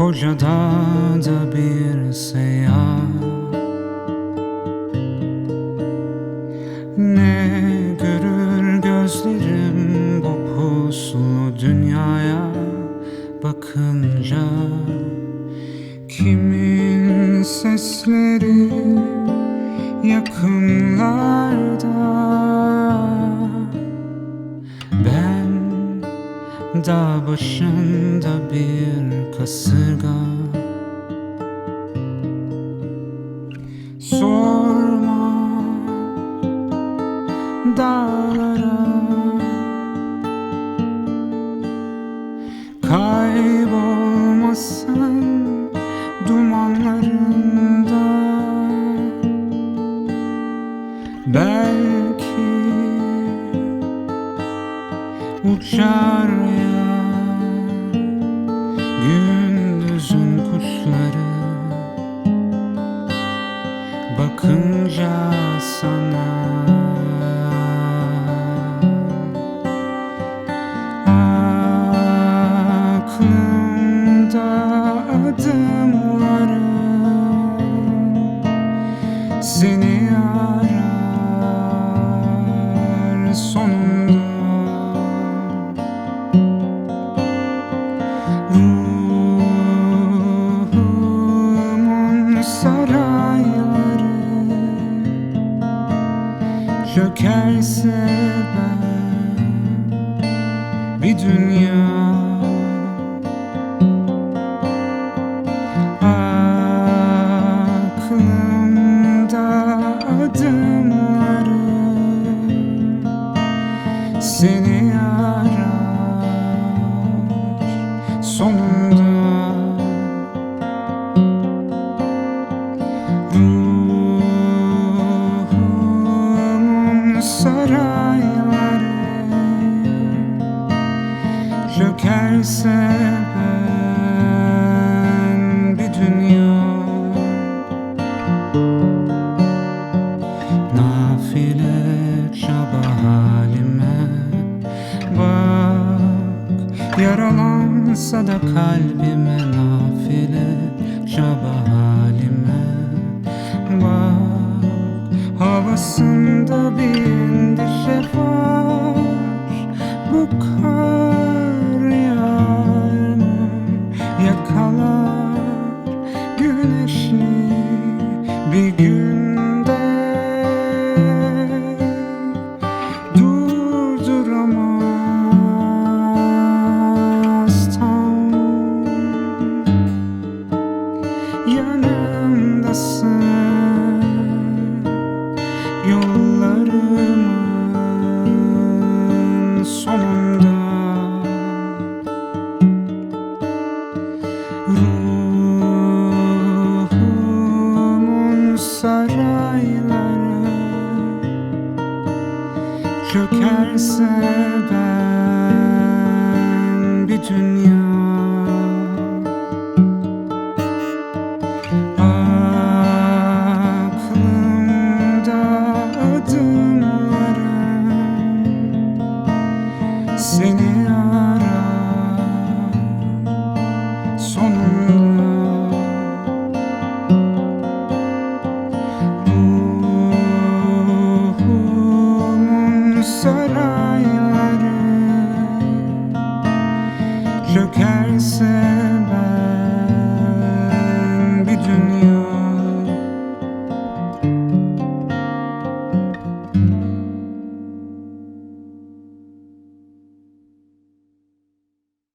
Koca dağda bir seyahat. Ne görür gözlerim bu puslu dünyaya bakınca. Kimin sesleri dağ başında bir kasırga. Sorma dağlara. Kaybolmasın dumanlarında. Belki uçar ya bakınca sana. Aklımda adımları seni arar sonunda Çökerse ben bir dünya. Aklımda adımları Seni Çökerse ben bir dünya. Nafile çaba halime Bak yaralansa da kalbime Nafile çaba halime Bak. Havasında bir Ruhumun sarayları Çökerse ben bir dünya. Aklımda adımlarım Senin